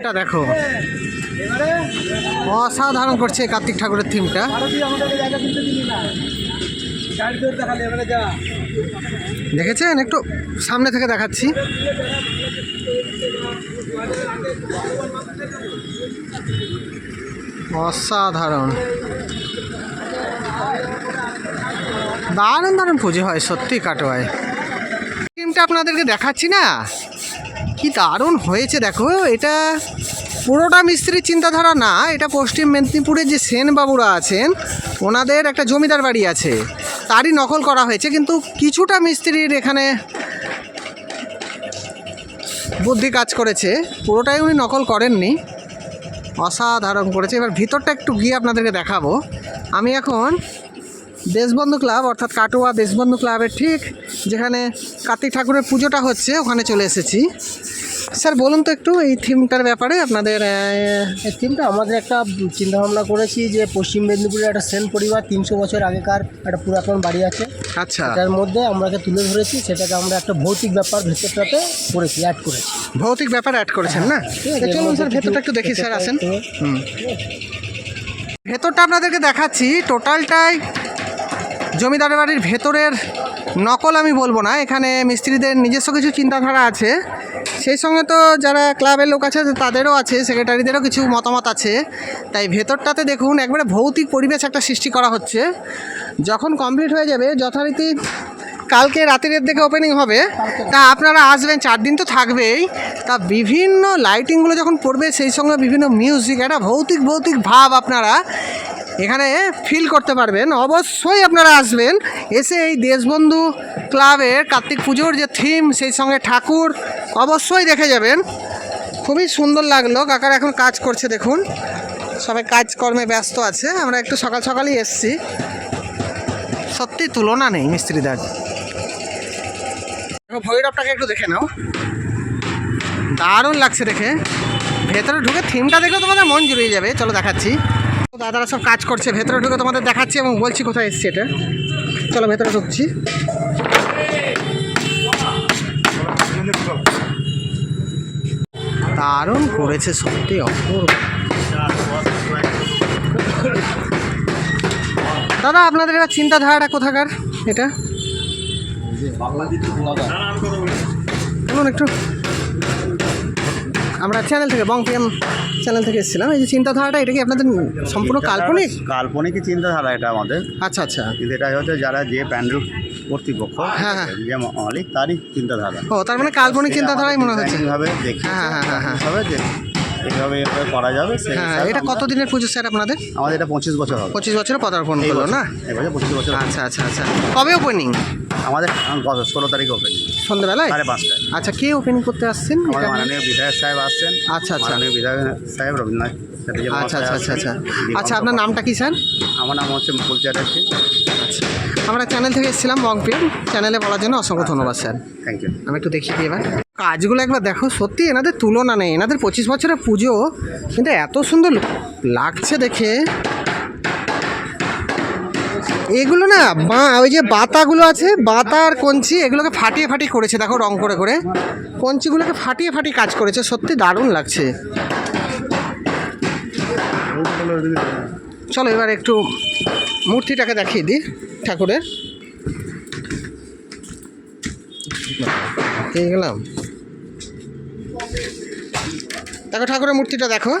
এটা দেখো। অসাধারণ করছে কার্তিক ঠাকুরের থিমটা। দেখেছেন? একটু সামনে থেকে দেখাচ্ছি। অসাধারণ। দারুণ দারুণ পুজো হয়, সত্যি কাটোয়ায়। থিমটা আপনাদেরকে দেখাচ্ছি না? কি দারুণ হয়েছে দেখো, এটা পুরোটা মিস্ত্রির চিন্তাধারা না, এটা পশ্চিম মেদিনীপুরে যে সেনবাবুরা আছেন, ওনাদের একটা জমিদার বাড়ি আছে, তারই নকল করা হয়েছে, কিন্তু কিছুটা মিস্ত্রির এখানে বুদ্ধি কাজ করেছে, পুরোটাই উনি নকল করেননি, অসাধারণ করেছে, এবার ভিতরটা একটু গিয়ে আপনাদেরকে দেখাবো, আমি এখন দেশবন্ধু ক্লাব, অর্থাৎ কাটোয়া দেশবন্ধু ক্লাবের ঠিক যেখানে কার্তিক ঠাকুরের পুজোটা হচ্ছে, ওখানে চলে এসেছি। স্যার বলুন তো একটু এই থিমটার ব্যাপারে আপনাদের এই থিমটা আমাদের একটা চিন্তা ভাবনা করেছি যে পশ্চিম মেদিনীপুরের একটা সেন পরিবার তিনশো বছর আগেকার একটা পুরাতন বাড়ি আছে। আচ্ছা। তার মধ্যে আমরাকে তুলে ধরেছি সেটাকে আমরা একটা ভৌতিক ব্যাপার ভেতরটাতে করেছি অ্যাড করেছি। ভৌতিক ব্যাপার অ্যাড করেছেন না? তো চলুন স্যার ভেতরটা একটু দেখি স্যার আসেন। ভেতরটা আপনাদেরকে দেখাচ্ছি টোটালটাই জমিদার বাড়ির ভেতরের নকল আমি বলব না, এখানে মিস্ত্রিদের নিজস্ব কিছু চিন্তাধারা আছে। সেই সঙ্গে তো যারা ক্লাবের লোক আছে, তাদেরও আছে, সেক্রেটারিদেরও কিছু মতামত আছে। তাই ভেতরটাতে দেখুন, একবারে ভৌতিক পরিবেশ একটা সৃষ্টি করা হচ্ছে। যখন কমপ্লিট হয়ে যাবে, যথারীতি কালকে রাতের দিকে ওপেনিং হবে, তা আপনারা আসবেন, চার দিন তো থাকবেই। তা বিভিন্ন লাইটিংগুলো যখন পড়বে, সেই সঙ্গে বিভিন্ন মিউজিক একটা ভৌতিক ভৌতিক ভাব আপনারা এখানে ফিল করতে পারবেন। অবশ্যই আপনারা আসবেন। এসে এই দেশবন্ধু ক্লাবের কার্তিক পুজোর যে থিম সেই সঙ্গে ঠাকুর অবশ্যই দেখে যাবেন। খুবই সুন্দর লাগল। কাকারা এখন কাজ করছে, দেখুন। সবাই কাজকর্মে ব্যস্ত আছে। আমরা একটু সকাল সকালই এসছি। সত্যি তুলনা নেই মিস্ত্রিদার। ভৈরবটাকে একটু দেখে নাও। দারুণ লাগছে দেখে। ভেতরে ঢুকে থিমটা দেখলে তোমাদের মন জুড়িয়ে যাবে। চলো দেখাচ্ছি। দাদারা সব কাজ করছে ভেতরে ঢুকে তোমাদের দেখাচ্ছি এবং বলছি কোথায় এসছে এটা। চলো ভেতরে ঢুকছি। দারুণ করেছে সত্যি অপূর্ব। দাদা আপনাদের এটা চিন্তাধারাটা কোথাকার? এটা? বলুন একটু। আমরা চ্যানেল থেকে বং পিএম চ্যানেল থেকে এসেছিলাম। এই যে চিন্তাধারাটা এটা কি আপনাদের সম্পূর্ণ কাল্পনিক? কাল্পনিকই চিন্তাধারা এটা আমাদের। আচ্ছা আচ্ছা। কিন্তু এটা হচ্ছে যারা যে প্যান্ডেল কর্তৃপক্ষ হ্যাঁ, হ্যাঁ। যে মালিক তারই চিন্তাধারা। ও তার মানে কাল্পনিক চিন্তাধারাই মনে হচ্ছে। ভাবে দেখি হ্যাঁ, হ্যাঁ, হ্যাঁ, হ্যাঁ। এইভাবে করা যাবে সেই হ্যাঁ হিসাবে এটা আমরা- কত পুজো স্যার আপনাদের? আমাদের এটা পঁচিশ বছর হবে। পঁচিশ বছরে পদার্পণ এই করল বছর। না? এবছর পঁচিশ বছর হবে। আচ্ছা আচ্ছা আচ্ছা। কবে ওপেনিং আমাদের গত ষোলো তারিখ ওপেন সন্ধ্যেবেলায়? সাড়ে পাঁচটায়। আচ্ছা কে ওপেনিং করতে আসছেন আমাদের মাননীয় বিধায়ক সাহেব আসছেন। আচ্ছা, আচ্ছা। মাননীয় বিধায়ক সাহেব রবীন্দ্রনাথ চ্যাটার্জি আচ্ছা মহাশয় আচ্ছা আচ্ছা আচ্ছা আসছেন, আচ্ছা আপনার নামটা কি স্যার? আমার নাম হচ্ছে মুকুল চ্যাটার্জি। আচ্ছা। আমরা চ্যানেল থেকে এসেছিলাম বং পিএম চ্যানেলে বলার জন্য অসংখ্য ধন্যবাদ স্যার। থ্যাংক ইউ আমি একটু দেখি দিই এবার। কাজগুলো একবার দেখো, সত্যি এনাদের তুলনা নেই। এনাদের পঁচিশ বছরের পুজো, কিন্তু এত সুন্দর লাগছে দেখে। এগুলো না, বা, ওই যে বাতাগুলো আছে, বাতা আর কঞ্চি, এগুলোকে ফাটিয়ে ফাটিয়ে করেছে, দেখো রং করে করে। কঞ্চিগুলোকে ফাটিয়ে ফাটিয়ে কাজ করেছে, সত্যি দারুণ লাগছে। চলো এবার একটু মূর্তিটাকে দেখিয়ে দিই, ঠাকুরের। গেলাম। দেখো ঠাকুরের মূর্তিটা, দেখো।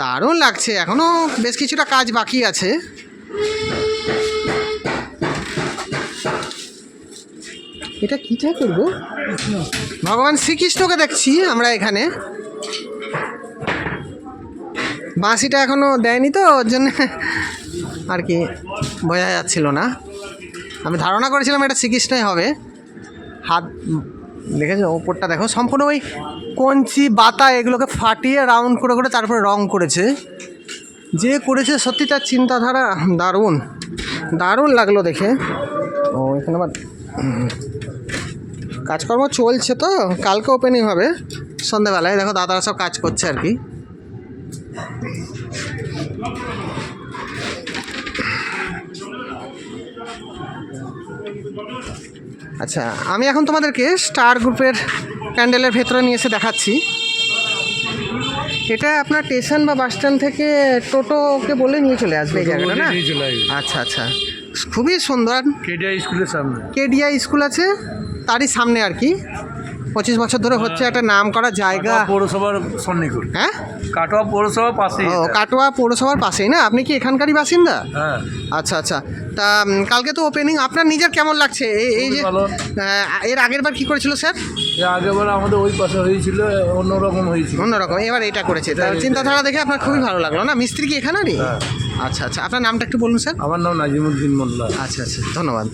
দারুণ লাগছে, এখনও বেশ কিছুটা কাজ বাকি আছে। এটা কি ঠাকুর গো? ভগবান শ্রীকৃষ্ণকে দেখছি আমরা এখানে। বাঁশিটা এখনও দেয়নি তো, ওর জন্য আর কি বোঝা যাচ্ছিল না। আমি ধারণা করেছিলাম এটা শ্রীকৃষ্ণই হবে। হাত দেখেছ? ওপরটা দেখো, সম্পূর্ণ ওই কঞ্চি, বাতা, এগুলোকে ফাটিয়ে রাউন্ড করে করে তারপরে রং করেছে। যে করেছে সত্যি তার চিন্তাধারা দারুণ। দারুণ লাগল দেখে। ও, এখানে আবার কাজকর্ম চলছে তো? কালকে ওপেনিং হবে সন্ধ্যাবেলায়। দেখো, দাদারা সব কাজ করছে আর কি। আচ্ছা আমি এখন তোমাদেরকে স্টার গ্রুপের ক্যান্ডেলের ভেতরে নিয়ে এসে দেখাচ্ছি। এটা আপনার স্টেশন বা বাস স্ট্যান্ড থেকে টোটোকে বলে নিয়ে চলে আসবে এই জায়গাটা না? আচ্ছা আচ্ছা। খুবই সুন্দর। কেডিআই স্কুলের সামনে। কেডিআই স্কুল আছে তারই সামনে আর কি। পঁচিশ বছর ধরে হচ্ছে একটা নাম করা জায়গা। পৌরসভার সন্নিকট। হ্যাঁ? কাটোয়া পৌরসভার পাশে ও কাটোয়া পৌরসভার পাশেই না? আপনি কি এখানকারই বাসিন্দা? হ্যাঁ। আচ্ছা আচ্ছা। তা কালকে তো ওপেনিং আপনার নিজের কেমন লাগছে? এই এই যে এর আগের বার কি করেছিল স্যার? এর আগেবার আমাদের ওই পাশে হয়েছিল অন্যরকম হয়েছিল। অন্যরকম। এবার এটা করেছে। চিন্তাধারা দেখে আপনার খুবই ভালো লাগল না? মিস্ত্রি কি এখানেরই? হ্যাঁ। আচ্ছা আচ্ছা। আপনার নামটা একটু বলুন স্যার। আমার নাম নাজিমুদ্দিন মোল্লা। আচ্ছা আচ্ছা। ধন্যবাদ।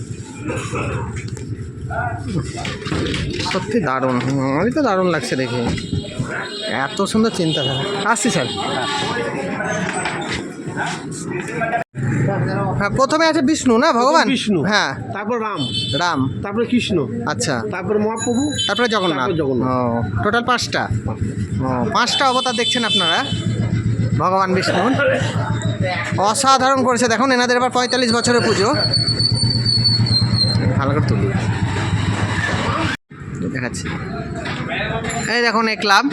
সত্যি দারুণ। আমারই তো দারুণ লাগছে দেখে। এত সুন্দর চিন্তাধারা। আসছি স্যার। হ্যাঁ প্রথমে আছে বিষ্ণু না ভগবান? বিষ্ণু। হ্যাঁ। তারপর রাম। রাম। তারপরে কৃষ্ণ। আচ্ছা। তারপরে মহাপ্রভু। তারপরে জগন্নাথ। জগন্নাথ। টোটাল পাঁচটা। ও পাঁচটা অবতার দেখছেন আপনারা? ভগবান বিষ্ণু। অসাধারণ করেছে। দেখুন এনাদের এবার পঁয়তাল্লিশ বছরের পুজো। ভালো করে তুলি। দেখাচ্ছি। এই দেখুন এই ক্লাব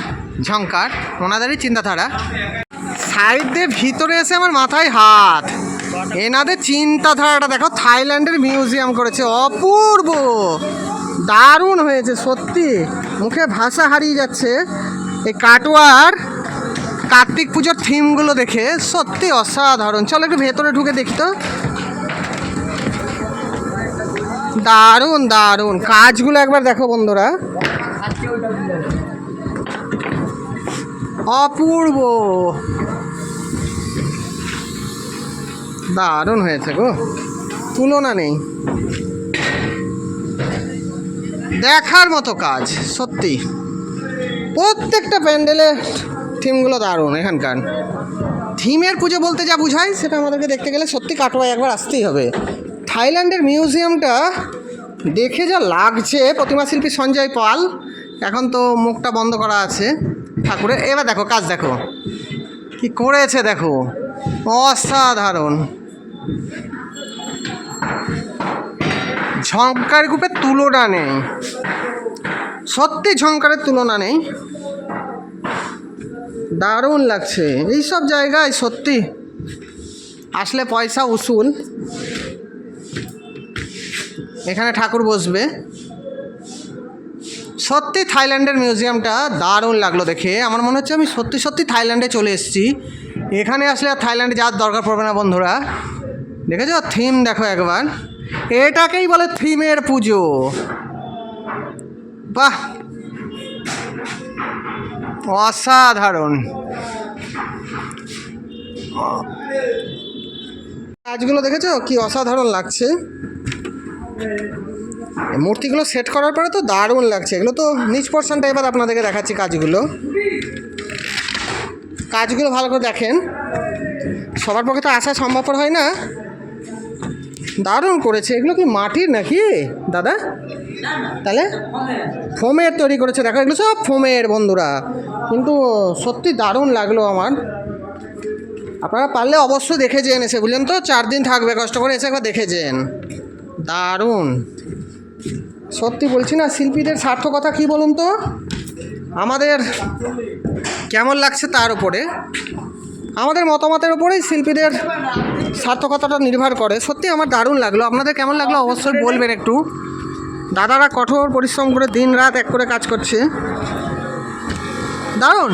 ঝঙ্কার ওনাদেরই চিন্তাধারা। সাইড দিয়ে ভিতরে এসে আমার মাথায় হাত। এনাদের চিন্তাধারাটা দেখো, থাইল্যান্ডের মিউজিয়াম করেছে, অপূর্ব। দারুণ হয়েছে, সত্যি। মুখে ভাষা হারিয়ে যাচ্ছে। এই কাটোয়ার কার্তিক পুজোর থিমগুলো দেখে সত্যি অসাধারণ। চলো একটু ভেতরে ঢুকে দেখি তো। দারুণ দারুণ। কাজগুলো একবার দেখো বন্ধুরা। অপূর্ব। দারুণ হয়েছে গো। তুলনা নেই। দেখার মতো কাজ, সত্যি। প্রত্যেকটা প্যান্ডেলে থিমগুলো দারুণ এখানকার। থিমের পুজো বলতে যা বুঝায়, সেটা আমাদেরকে দেখতে গেলে সত্যি কাটোয়ায় একবার আসতেই হবে। থাইল্যান্ডের মিউজিয়ামটা দেখে যা লাগছে। প্রতিমা শিল্পী সঞ্জয় পাল। এখন তো মুখটা বন্ধ করা আছে। ঠাকুরের, এবার দেখো, কাজ দেখো। কি করেছে দেখো? অসাধারণ। ঝঙ্কার গ্রুপের তুলনা নেই। সত্যি ঝঙ্কারের তুলনা নেই। দারুণ লাগছে। এইসব জায়গায় সত্যি আসলে পয়সা উসুল। এখানে ঠাকুর বসবে। সত্যি থাইল্যান্ডের মিউজিয়ামটা দারুণ লাগল দেখে। আমার মনে হচ্ছে আমি সত্যি সত্যি থাইল্যান্ডে চলে এসেছি। এখানে আসলে আর থাইল্যান্ডে যাওয়ার দরকার পড়বে না বন্ধুরা। দেখেছ? থিম দেখো একবার। এটাকেই বলে থিমের পুজো। বাহ! অসাধারণ। কাজগুলো দেখেছ? কি অসাধারণ লাগছে। মূর্তিগুলো সেট করার পরে তো দারুণ লাগছে। এগুলো তো নিচ পোর্শনটা এবার আপনাদেরকে দেখাচ্ছি কাজগুলো। কাজগুলো ভালো করে দেখেন। সবার পক্ষে তো আসা সম্ভবপর হয় না। দারুণ করেছে। এগুলো কি মাটির নাকি? দাদা? তাহলে ফোমের তৈরি করেছে। দেখো, এগুলো সব ফোমের বন্ধুরা। কিন্তু সত্যি দারুণ লাগল আমার। আপনারা পারলে অবশ্যই দেখে যেন এসে। বুঝলেন তো, চার দিন থাকবে। কষ্ট করে এসে একবার দেখে যেন। দারুণ। সত্যি বলছি না, শিল্পীদের সার্থকতা কি বলুন তো? আমাদের কেমন লাগছে তার উপরে? আমাদের মতামতের উপরেই শিল্পীদের সার্থকতাটা নির্ভর করে। সত্যি আমার দারুণ লাগল। আপনাদের কেমন লাগল অবশ্যই বলবেন একটু। দাদারা কঠোর পরিশ্রম করে দিন রাত এক করে কাজ করছে। দারুণ।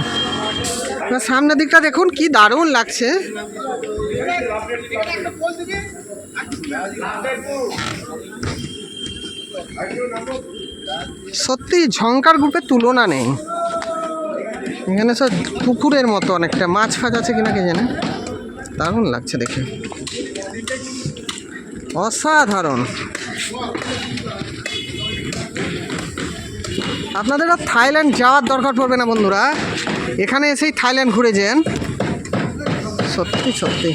সামনের দিকটা দেখুন, কি দারুণ লাগছে। সত্যি ঝঙ্কার গ্রুপের তুলনা নেই। এখানে সব পুকুরের মতো অনেকটা, মাছ ফাছ আছে কিনা কে জানে? দারুণ লাগছে দেখে। অসাধারণ। আপনাদের আর থাইল্যান্ড যাওয়ার দরকার পড়বে না বন্ধুরা। এখানে এসেই থাইল্যান্ড ঘুরে যান। সত্যি সত্যি।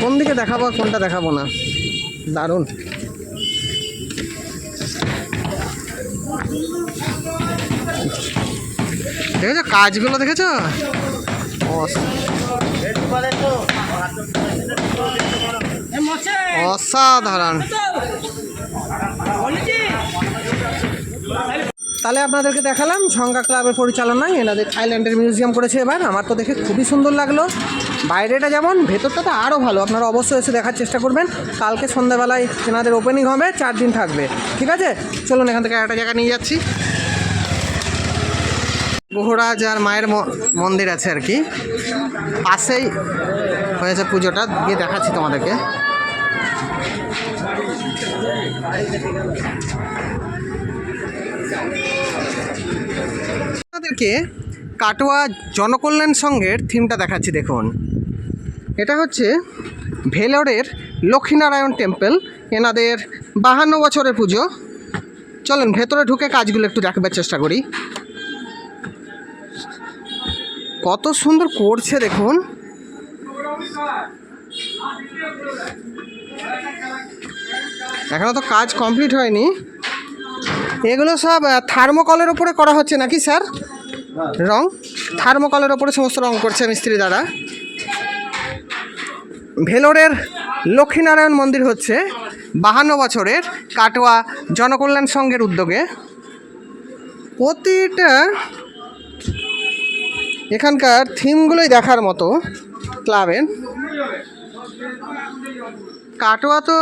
কোন দিকে দেখাবো কোনটা দেখাবো না? দারুণ। দেখেছ? কাজগুলো দেখেছ? অসাধারণ। তাহলে আপনাদেরকে দেখালাম ঝঙ্কা ক্লাবের পরিচালনায় এনাদের থাইল্যান্ডের মিউজিয়াম করেছে এবার। আমার তো দেখে খুবই সুন্দর লাগল। বাইরেটা যেমন ভেতরটা তো আরও ভালো। আপনারা অবশ্যই এসে দেখার চেষ্টা করবেন। কালকে সন্ধ্যাবেলায় এনাদের ওপেনিং হবে, চার দিন থাকবে। ঠিক আছে? চলুন এখান থেকে একটা জায়গা নিয়ে যাচ্ছি। গুহরাজ আর মায়ের মন্দির আছে আর কি। পাশেই হয়েছে পুজোটা, গিয়ে দেখাচ্ছি তোমাদেরকে। আপনাদেরকে কাটোয়া জনকল্যাণ সংঘের থিমটা দেখাচ্ছি, দেখুন। এটা হচ্ছে ভেলোরের লক্ষ্মীনারায়ণ টেম্পল, এনাদের বাহান্ন বছরের পুজো। চলেন, ভেতরে ঢুকে কাজগুলো একটু দেখবার চেষ্টা করি। কত সুন্দর করছে দেখুন। এখনও তো কাজ কমপ্লিট হয়নি। এগুলো সব থার্মোকলের ওপরে করা হচ্ছে নাকি, স্যার? রং? থার্মোকলের ওপরে সমস্ত রং করছে মিস্ত্রি দাদা। ভেলোরের লক্ষ্মীনারায়ণ মন্দির হচ্ছে বাহান্ন বছরের কাটোয়া জনকল্যাণ সংঘের উদ্যোগে। প্রতিটা এখানকার থিমগুলোই দেখার মতো ক্লাবের। কাটোয়া তো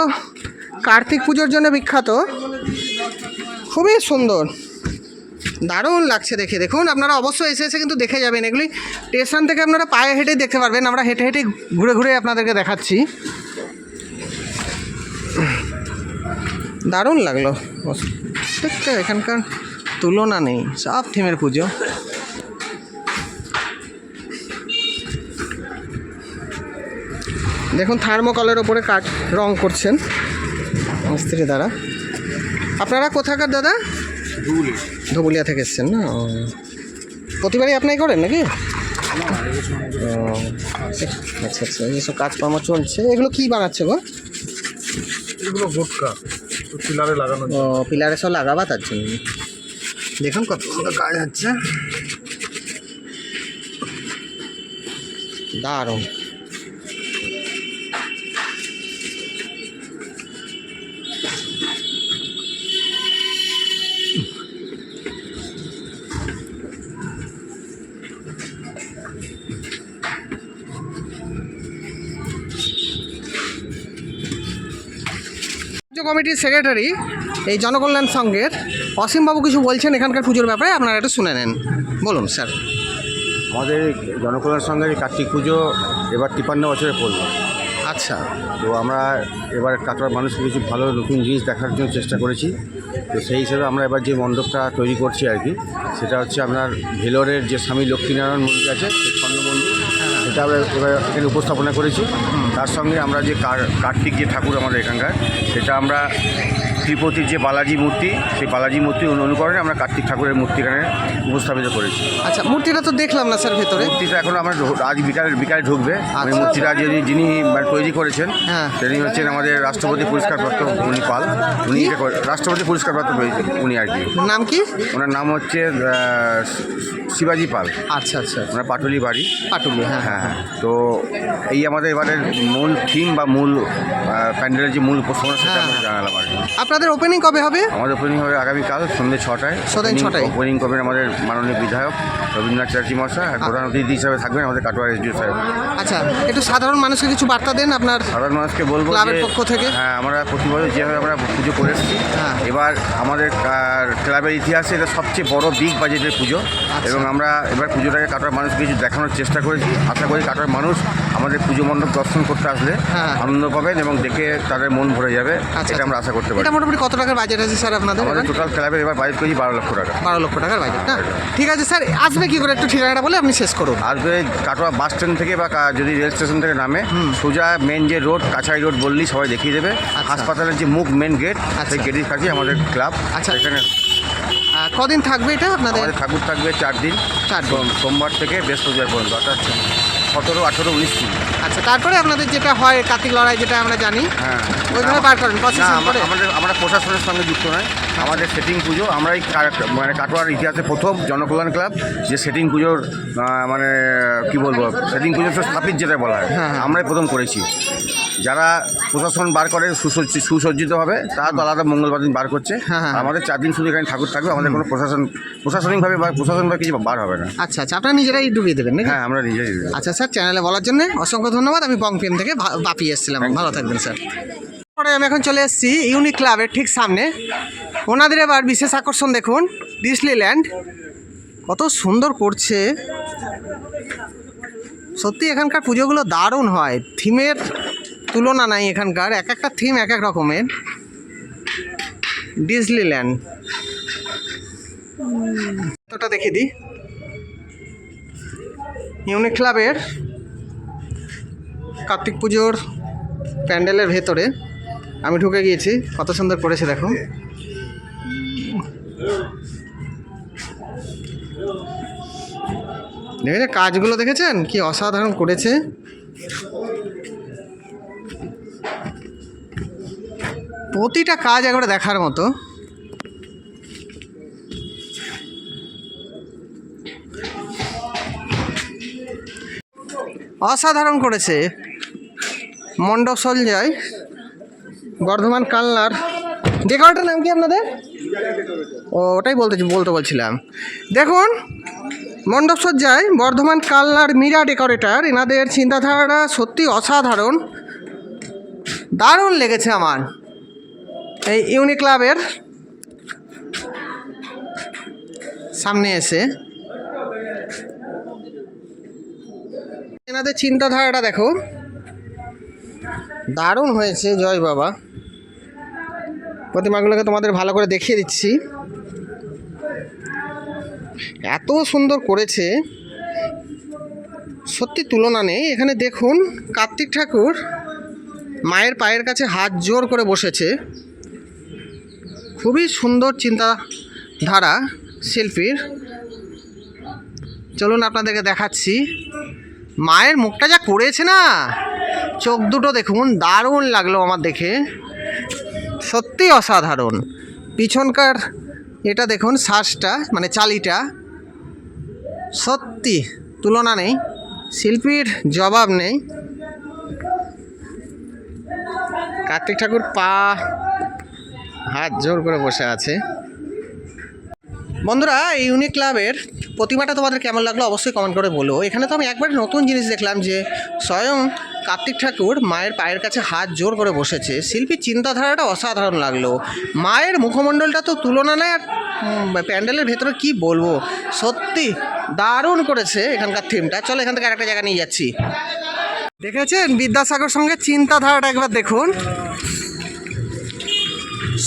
কার্তিক পুজোর জন্য বিখ্যাত। খুবই সুন্দর। দারুণ লাগছে দেখে। দেখুন, আপনারা অবশ্যই এসে এসে কিন্তু দেখে যাবেন। এগুলি স্টেশন থেকে আপনারা পায়ে হেঁটেই দেখতে পারবেন। আমরা হেঁটে হেঁটে ঘুরে ঘুরে আপনাদেরকে দেখাচ্ছি। দারুণ লাগল। প্রত্যেকটা এখানকার তুলনা নেই। সব থিমের পুজো। দেখুন থার্মোকলের ওপরে কাঠ রং করছেন। মিস্ত্রি দ্বারা। আপনারা কোথাকার দাদা? ধুবুলিয়া থেকে এসছেন না। প্রতিবারই আপনি করেন নাকি? আচ্ছা আচ্ছা এইসব কাজকর্ম চলছে। এগুলো কি বানাচ্ছে গো? এগুলো ভোটকা পিলারে লাগানো ও পিলারে সব লাগাবা তার জন্য। দেখুন কত সুন্দর কাজ হচ্ছে। দারুণ। কমিটির সেক্রেটারি এই জনকল্যাণ সংঘের অসীমবাবু কিছু বলছেন এখানকার পুজোর ব্যাপারে আপনারা একটু শুনে নেন। বলুন স্যার। আমাদের জনকল্যাণ সংঘের কার্তিক পুজো এবার তিপান্ন বছরে পড়ল। আচ্ছা। তো আমরা এবার কাটোয়ার মানুষকে কিছু ভালো নতুন জিনিস দেখার জন্য চেষ্টা করেছি। তো সেই হিসেবে আমরা এবার যে মণ্ডপটা তৈরি করছি আর কি সেটা হচ্ছে আপনার ভেলোরের যে স্বামী লক্ষ্মীনারায়ণ মন্দির আছে সেই স্বর্ণ মন্দির। সেটা আমরা এবার এখানে উপস্থাপনা করেছি। তার সঙ্গে আমরা যে কার্তিক যে ঠাকুর আমাদের এখানকার সেটা আমরা শ্রীপতির যে বালাজি মূর্তি সেই বালাজি মূর্তি অনু- অনুকরণে আমরা কার্তিক ঠাকুরের মূর্তি এখানে উপস্থাপিত করেছি। আচ্ছা মূর্তিটা তো দেখলাম না স্যার ভেতরে। মূর্তিটা এখন আমরা আজ বিকালে বিকালে ঢুকবে। ওই মূর্তিটা যিনি যিনি মানে তৈরি করেছেন হ্যাঁ। তিনি হচ্ছেন আমাদের রাষ্ট্রপতি পুরস্কারপ্রাপ্ত উনি পাল। উনি রাষ্ট্রপতি পুরস্কারপ্রাপ্ত হয়েছে উনি আর কি। নাম কি? ওনার নাম হচ্ছে শিবাজি পাল। আচ্ছা আচ্ছা। ওনার পাটুলি বাড়ি। পাটুলি হ্যাঁ। হ্যাঁ। তো এই আমাদের এবারের মূল থিম বা মূল প্যান্ডেলের যে মূল উপস্থাপনা সেটা হ্যাঁ। আমরা জানালাম আর আপনাদের ওপেনিং কবে হবে আমাদের ওপেনিং হবে আগামীকাল সন্ধ্যে ছটায় সন্ধ্যে ছটায়। ওপেনিং করবেন আমাদের মাননীয় বিধায়ক রবীন্দ্রনাথ চ্যাটার্জি মশাই আর প্রধান অতিথি হিসাবে থাকবেন আমাদের কাটোয়ার এসডিও সাহেব আচ্ছা একটু সাধারণ মানুষকে কিছু বার্তা দেন আপনার সাধারণ মানুষকে বলব ক্লাবের পক্ষ থেকে? হ্যাঁ আমরা প্রতি বছর যেভাবে আমরা পুজো করে এসেছি হ্যাঁ। এবার আমাদের ক্লাবের ইতিহাসে এটা সবচেয়ে বড় বিগ বাজেটের পুজো আচ্ছা। এবং আমরা এবার পুজোটাকে কাটোয়ার মানুষকে কিছু দেখানোর চেষ্টা করেছি আশা করি কাটোয়ার মানুষ আমাদের পুজো মণ্ডপ দর্শন করতে আসলে হ্যাঁ। আনন্দ পাবেন এবং দেখে তাদের মন ভরে যাবে আচ্ছা এটা আমরা আশা করতে পারি। এটা মোটামুটি কত টাকার বাজেট আছে স্যার আপনাদের? আমাদের টোটাল ক্লাবের এবার বাজেট করেছি বারো লক্ষ টাকা। বারো লক্ষ টাকার বাজেট না? ঠিক আছে স্যার আসবে কি করে একটু ঠিকানাটা বলে আপনি শেষ করুন। আসবে কাটোয়া বাস স্ট্যান্ড থেকে বা যদি রেল স্টেশন থেকে নামে সোজা মেন যে রোড কাছাড়ি রোড বললেই সবাই দেখিয়ে দেবে। হাসপাতালের যে মুখ মেন গেট আচ্ছা। সেই গেটের কাছে আমাদের ক্লাব আচ্ছা। এখানে কদিন থাকবে এটা আপনাদের? ঠাকুর থাকবে চার দিন। চার দিন। সোমবার থেকে বৃহস্পতিবার পর্যন্ত অর্থাৎ সতেরো আঠেরো উনিশ কুড়ি আচ্ছা তারপরে আপনাদের যেটা হয় কার্তিক লড়াই যেটা আমরা জানি হ্যাঁ। ওইভাবে করেন আমাদের আমরা প্রশাসনের সঙ্গে যুক্ত নয়। আমাদের সেটিং পুজো আমরা এই মানে কাটোয়ার ইতিহাসে প্রথম জনকল্যাণ ক্লাব যে সেটিং পুজোর মানে কি বলব? সেটিং পুজোর তো স্থাপিত যেটা বলা হয় হ্যাঁ, হ্যাঁ। আমরাই প্রথম করেছি। যারা প্রশাসন বার করে সুসজ্জি- সুসজ্জিতভাবে তারা তো আলাদা মঙ্গলবার দিন বার করছে। হ্যাঁ, হ্যাঁ। আমাদের চার দিন শুধু এখানে ঠাকুর থাকবে আমাদের কোনো প্রশাসন প্রশাসনিকভাবে বা প্রশাসনভাবে কিছু বার হবে না। আচ্ছা আচ্ছা আপনারা নিজেরাই ডুবিয়ে দেবেন নাকি? হ্যাঁ আমরা নিজেই আচ্ছা স্যার চ্যানেলে বলার জন্য অসংখ্য ধন্যবাদ। আমি বংপিএম থেকে ভা- বাপি এসেছিলাম। ভালো থাকবেন স্যার। পরে আমি এখন চলে এসেছি ইউনিক ক্লাবের ঠিক সামনে। ওনাদের এবার বিশেষ আকর্ষণ দেখুন ডিসনিল্যান্ড কত সুন্দর করছে। সত্যি এখানকার পুজোগুলো দারুণ হয়। থিমের তুলনা নাই এখানকার, এক একটা থিম এক এক রকমের। ডিসনিল্যান্ড ওটা দেখে দিই। ইউনিক ক্লাবের কার্তিক পুজোর প্যান্ডেলের ভেতরে। আমি ঢুকে গিয়েছি, কত সুন্দর করেছে দেখো। দেখেছে কাজগুলো দেখেছেন? কি অসাধারণ করেছে। প্রতিটা কাজ একবারে দেখার মতো। অসাধারণ করেছে। মণ্ডপ সঞ্জয়, বর্ধমান কালনার। ডেকোরেটার নাম কি আপনাদের? ও, ওটাই বলতে বলতে বলছিলাম। দেখুন, মণ্ডপ সজ্জায় বর্ধমান কালনার মীরা ডেকোরেটার। এনাদের চিন্তাধারাটা সত্যি অসাধারণ। দারুণ লেগেছে আমার। এই ইউনিক ক্লাবের সামনে এসে। এনাদের চিন্তাধারাটা দেখো। দারুণ হয়েছে, জয় বাবা। প্রতিমাগুলোকে তোমাদের ভালো করে দেখিয়ে দিচ্ছি। এত সুন্দর করেছে। সত্যি তুলনা নেই। এখানে দেখুন, কার্তিক ঠাকুর মায়ের পায়ের কাছে হাত জোর করে বসেছে। খুবই সুন্দর চিন্তাধারা শিল্পীর। চলুন আপনাদেরকে দেখাচ্ছি। মায়ের মুখটা যা করেছে না? চোখ দুটো দেখুন, দারুণ লাগল আমার দেখে। সত্যি অসাধারণ। পিছনকার এটা দেখুন, শ্বাসটা মানে চালিটা। সত্যি, তুলনা নেই। শিল্পীর জবাব নেই। কার্তিক ঠাকুর পা হাত জোর করে বসে আছে। বন্ধুরা, এই ইউনিক ক্লাবের প্রতিমাটা তোমাদের কেমন লাগল অবশ্যই কমেন্ট করে বলো। এখানে তো আমি একবারে নতুন জিনিস দেখলাম যে স্বয়ং কার্তিক ঠাকুর মায়ের পায়ের কাছে হাত জোর করে বসেছে। শিল্পীর চিন্তাধারাটা অসাধারণ লাগল। মায়ের মুখমণ্ডলটা তো তুলনা নেই আর প্যান্ডেলের ভেতরে কি বলব? সত্যি দারুণ করেছে এখানকার থিমটা চলো এখান থেকে আরেকটা জায়গা নিয়ে যাচ্ছি। দেখেছেন? বিদ্যাসাগর সঙ্গে চিন্তাধারাটা একবার দেখুন।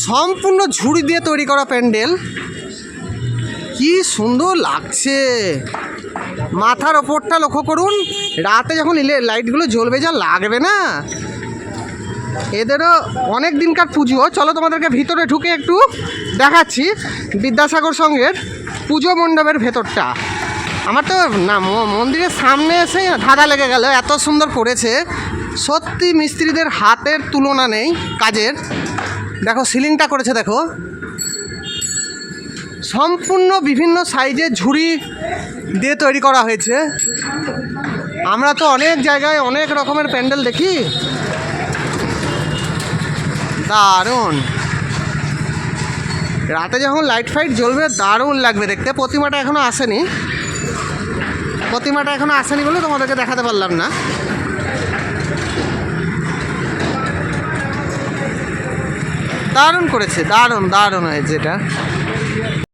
সম্পূর্ণ ঝুড়ি দিয়ে তৈরি করা প্যান্ডেল। কি সুন্দর লাগছে। মাথার ওপরটা লক্ষ্য করুন, রাতে যখন লাইটগুলো জ্বলবে যা লাগবে না। এদেরও অনেক দিনকার পুজো। চলো তোমাদেরকে ভিতরে ঢুকে একটু দেখাচ্ছি বিদ্যাসাগর সঙ্গের পুজো মণ্ডপের ভেতরটা। আমার তো না মন্দিরের সামনে এসে ধাঁধা লেগে গেল, এত সুন্দর করেছে। সত্যি মিস্ত্রিদের হাতের তুলনা নেই কাজের। দেখো সিলিংটা করেছে, দেখো। সম্পূর্ণ বিভিন্ন সাইজের ঝুড়ি দিয়ে তৈরি করা হয়েছে। আমরা তো অনেক জায়গায় অনেক রকমের প্যান্ডেল দেখি। দারুণ। রাতে যখন লাইট ফাইট জ্বলবে, দারুণ লাগবে দেখতে। প্রতিমাটা এখনও আসেনি। প্রতিমাটা এখনও আসেনি বলে তোমাদেরকে দেখাতে পারলাম না। দারুণ করেছে দারুণ দারুণ হয়েছে এটা।